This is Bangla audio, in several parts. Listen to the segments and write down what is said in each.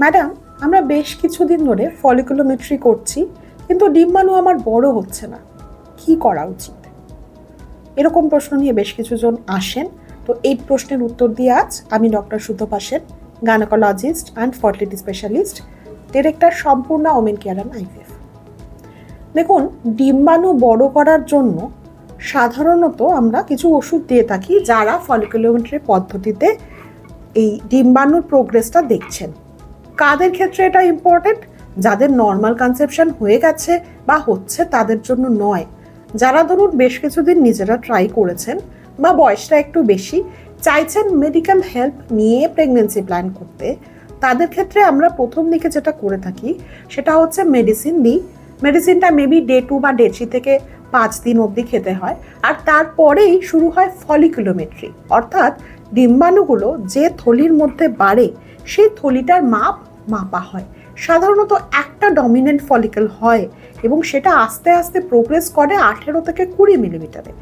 ম্যাডাম, আমরা বেশ কিছুদিন ধরে ফলিকুলোমেট্রি করছি, কিন্তু ডিম্বাণু আমার বড় হচ্ছে না। কি করা উচিত? এরকম প্রশ্ন নিয়ে বেশ কিছুজন আসেন। তো এই প্রশ্নের উত্তর দিয়ে আজ আমি doctor Sutapa gynaecologist and fertility specialist director Sampurna women care and IVF দেখুন ডিম্বাণু বড় করার জন্য সাধারণত আমরা কিছু ওষুধ দিয়ে থাকি যারা ফলিকুলোমেট্রি পদ্ধতিতে এই ডিম্বাণুর প্রোগ্রেসটা দেখছেন। কাদের ক্ষেত্রে এটা ইম্পর্টেন্ট যাদের নর্মাল কনসেপশন হয়ে গেছে বা হচ্ছে তাদের জন্য নয়। যারা ধরুন বেশ কিছুদিন নিজেরা ট্রাই করেছেন বা বয়সটা একটু বেশি, চাইছেন মেডিকেল হেল্প নিয়ে প্রেগনেন্সি প্ল্যান করতে, তাদের ক্ষেত্রে আমরা প্রথম দিকে যেটা করে থাকি, সেটা হচ্ছে মেডিসিন দিই মেডিসিনটা মেবি ডে টু বা ডে থ্রি থেকে পাঁচ দিন অবধি খেতে হয়। আর তারপরেই শুরু হয় ফলিকুলোমেট্রি অর্থাৎ ডিম্বাণুগুলো যে থলির মধ্যে বাড়ে, সেই থলিটার মাপ মাপা হয়। সাধারণত একটা ডমিনেন্ট ফলিকল হয় এবং সেটা আস্তে আস্তে প্রোগ্রেস করে আঠেরো থেকে কুড়ি মিলিমিটারে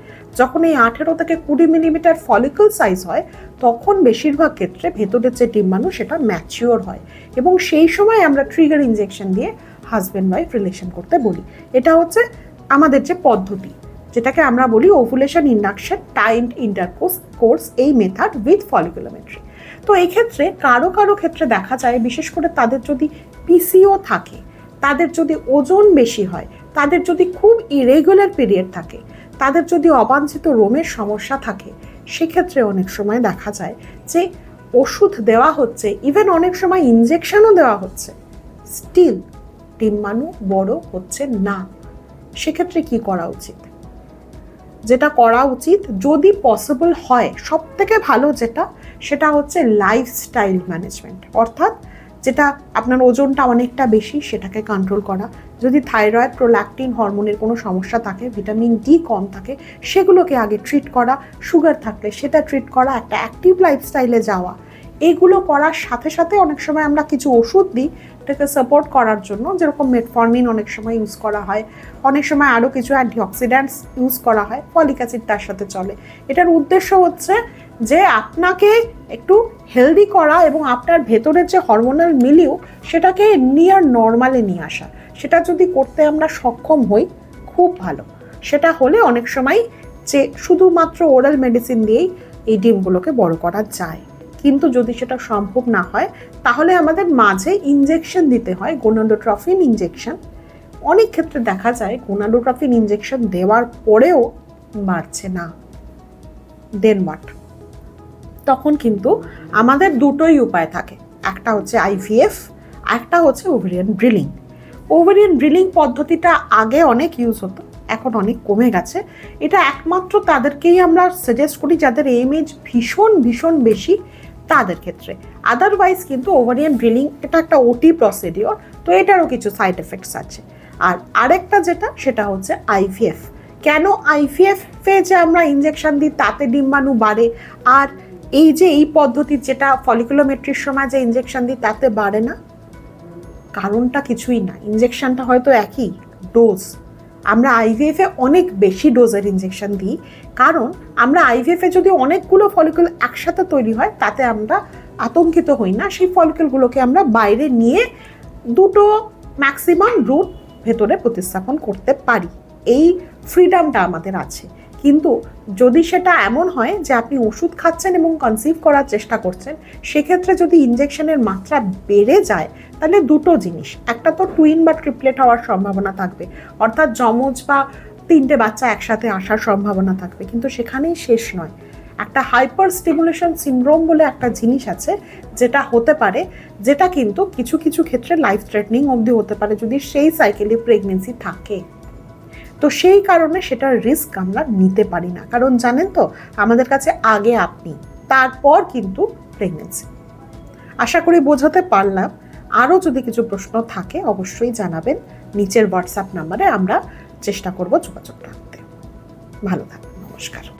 যখন এই আঠেরো থেকে কুড়ি মিলিমিটার ফলিকল সাইজ হয়, তখন বেশিরভাগ ক্ষেত্রে ভেতরের যে ডিম্বাণু সেটা ম্যাচিওর হয় এবং সেই সময় আমরা ট্রিগার ইঞ্জেকশন দিয়ে হাজব্যান্ড ওয়াইফ রিলেশন করতে বলি। এটা হচ্ছে আমাদের যে পদ্ধতি, যেটাকে আমরা বলি ovulation induction timed intercourse course এই মেথড উইথ ফলিকুলোমেট্রি তো এই ক্ষেত্রে কারও কারও ক্ষেত্রে দেখা যায়, বিশেষ করে তাদের যদি পিসিও থাকে, তাদের যদি ওজন বেশি হয়, তাদের যদি খুব ইরেগুলার পিরিয়ড থাকে, তাদের যদি অবাঞ্ছিত রোমের সমস্যা থাকে, সেক্ষেত্রে অনেক সময় দেখা যায় যে ওষুধ দেওয়া হচ্ছে ইভেন অনেক সময় ইনজেকশনও দেওয়া হচ্ছে স্টিল ডিম্বাণু বড় হচ্ছে না। সেক্ষেত্রে কি করা উচিত? যেটা করা উচিত, যদি পসিবল হয় সব থেকে ভালো যেটা, সেটা হচ্ছে লাইফস্টাইল ম্যানেজমেন্ট অর্থাৎ যেটা আপনার ওজনটা অনেকটা বেশি, সেটাকে কন্ট্রোল করা। যদি থাইরয়েড প্রোল্যাক্টিন হরমোনের কোনো সমস্যা থাকে ভিটামিন ডি কম থাকে, সেগুলোকে আগে ট্রিট করা। সুগার থাকলে সেটা ট্রিট করা। একটা অ্যাক্টিভ লাইফস্টাইলে যাওয়া। এগুলো করার সাথে সাথে অনেক সময় আমরা কিছু ওষুধ দিই, এটাকে সাপোর্ট করার জন্য, যেরকম মেটফর্মিন অনেক সময় ইউজ করা হয়। অনেক সময় আরও কিছু অ্যান্টিঅক্সিডেন্টস ইউজ করা হয় ফলিক অ্যাসিড তার সাথে চলে। এটার উদ্দেশ্য হচ্ছে যে আপনাকে একটু হেলদি করা এবং আপনার ভেতরের যে হরমোনাল মিলিউ সেটাকে নিয়ার নর্মালে নিয়ে আসা। সেটা যদি করতে আমরা সক্ষম হই, খুব ভালো। সেটা হলে অনেক সময় যে শুধুমাত্র ওরাল মেডিসিন দিয়েই এই ডিমগুলোকে বড় করা যায়। কিন্তু যদি সেটা সম্ভব না হয়, তাহলে আমাদের মাঝে ইনজেকশন দিতে হয় গোনাডোট্রফিন ইনজেকশন অনেক ক্ষেত্রে দেখা যায় গোনাডোট্রফিন ইনজেকশন দেওয়ার পরেও বাড়ছে না। দেন হোয়াট তখন কিন্তু আমাদের দুটোই উপায় থাকে। একটা হচ্ছে আইভিএফ একটা হচ্ছে ওভেরিয়ান ড্রিলিং ওভেরিয়ান ড্রিলিং পদ্ধতিটা আগে অনেক ইউজ হতো, এখন অনেক কমে গেছে। এটা একমাত্র তাদেরকেই আমরা সাজেস্ট করি, যাদের এজ ভীষণ ভীষণ বেশি তাদের ক্ষেত্রে। আদারওয়াইজ কিন্তু ওভারিয়ান ড্রিলিং এটা একটা ওটি প্রসিডিওর তো এটারও কিছু সাইড এফেক্টস আছে। আর আরেকটা যেটা, সেটা হচ্ছে আইভিএফ কেন আইভিএফ যে আমরা ইঞ্জেকশন দিই, তাতে ডিম্বাণু বাড়ে, আর এই যে এই পদ্ধতির যেটা ফলিকুলোমেট্রির সময় যে ইঞ্জেকশন দিই, তাতে বাড়ে না? কারণটা কিছুই না। ইঞ্জেকশনটা হয়তো একই ডোজ আমরা আইভিএফে অনেক বেশি ডোজের ইঞ্জেকশন দিই। কারণ আমরা আইভিএফে যদি অনেকগুলো ফলিকুল একসাথে তৈরি হয়, তাতে আমরা আতঙ্কিত হই না। সেই ফলিকুলগুলোকে আমরা বাইরে নিয়ে দুটো ম্যাক্সিমাম রুট ভেতরে প্রতিস্থাপন করতে পারি। এই ফ্রিডামটা আমাদের আছে। কিন্তু যদি সেটা এমন হয় যে আপনি ওষুধ খাচ্ছেন এবং কনসিভ করার চেষ্টা করছেন, সেক্ষেত্রে যদি ইঞ্জেকশনের মাত্রা বেড়ে যায়, তাহলে দুটো জিনিস। একটা তো টুইন বা ট্রিপলেট হওয়ার সম্ভাবনা থাকবে। অর্থাৎ যমজ বা তিনটে বাচ্চা একসাথে আসার সম্ভাবনা থাকবে। কিন্তু সেখানেই শেষ নয়। একটা হাইপার স্টিমুলেশন সিনড্রোম বলে একটা জিনিস আছে, যেটা হতে পারে, যেটা কিন্তু কিছু কিছু ক্ষেত্রে লাইফ থ্রেটনিং অবধি হতে পারে, যদি সেই সাইকেলে প্রেগনেন্সি থাকে। তো সেই কারণে সেটার রিস্ক আমরা নিতে পারি না। কারণ জানেন তো, আমাদের কাছে আগে আপনি, তারপর কিন্তু প্রেগনেন্সি আশা করি বোঝাতে পারলাম। আরও যদি কিছু প্রশ্ন থাকে, অবশ্যই জানাবেন। নিচের হোয়াটসঅ্যাপ নাম্বারে আমরা চেষ্টা করব যোগাযোগ রাখতে। ভালো থাকবেন, নমস্কার।